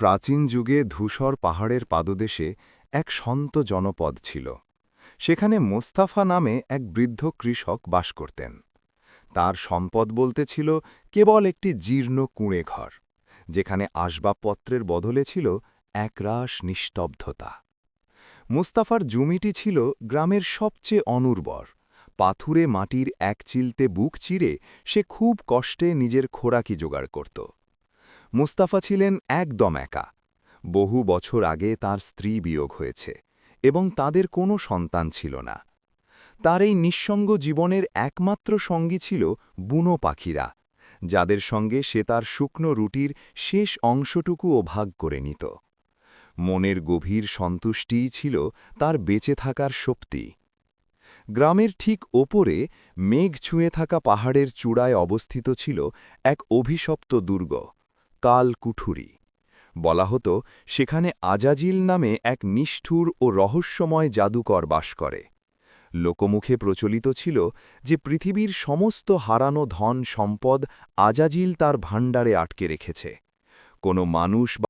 প্রাচীন যুগে ধূসর পাহাড়ের পাদদেশে এক সন্ত জনপদ ছিল। সেখানে মোস্তাফা নামে এক বৃদ্ধ কৃষক বাস করতেন। তার সম্পদ বলতে ছিল কেবল একটি জীর্ণ কুঁড়ে ঘর, যেখানে আসবাবপত্রের বদলে ছিল একরাশ নিস্তব্ধতা। মুস্তাফার জমিটি ছিল গ্রামের সবচেয়ে অনুর্বর। পাথুরে মাটির এক চিলতে বুক চিরে সে খুব কষ্টে নিজের খোরাকি জোগাড় করত। মুস্তাফা ছিলেন একদম একা। বহু বছর আগে তার স্ত্রী বিয়োগ হয়েছে এবং তাদের কোনো সন্তান ছিল না। তার এই নিঃসঙ্গ জীবনের একমাত্র সঙ্গী ছিল বুনো পাখিরা, যাদের সঙ্গে সে তার শুকনো রুটির শেষ অংশটুকুও ভাগ করে নিত। মনের গভীর সন্তুষ্টিই ছিল তার বেঁচে থাকার শক্তি। গ্রামের ঠিক ওপরে মেঘ ছুঁয়ে থাকা পাহাড়ের চূড়ায় অবস্থিত ছিল এক অভিশপ্ত দুর্গ। কাল কুঠুরি। বলা হতো, সেখানে আজাজিল নামে এক নিষ্ঠুর ও রহস্যময় জাদুকর বাস করে। লোকমুখে প্রচলিত ছিল যে পৃথিবীর সমস্ত হারানো ধন সম্পদ আজাজিল তার ভাণ্ডারে আটকে রেখেছে। কোনো মানুষ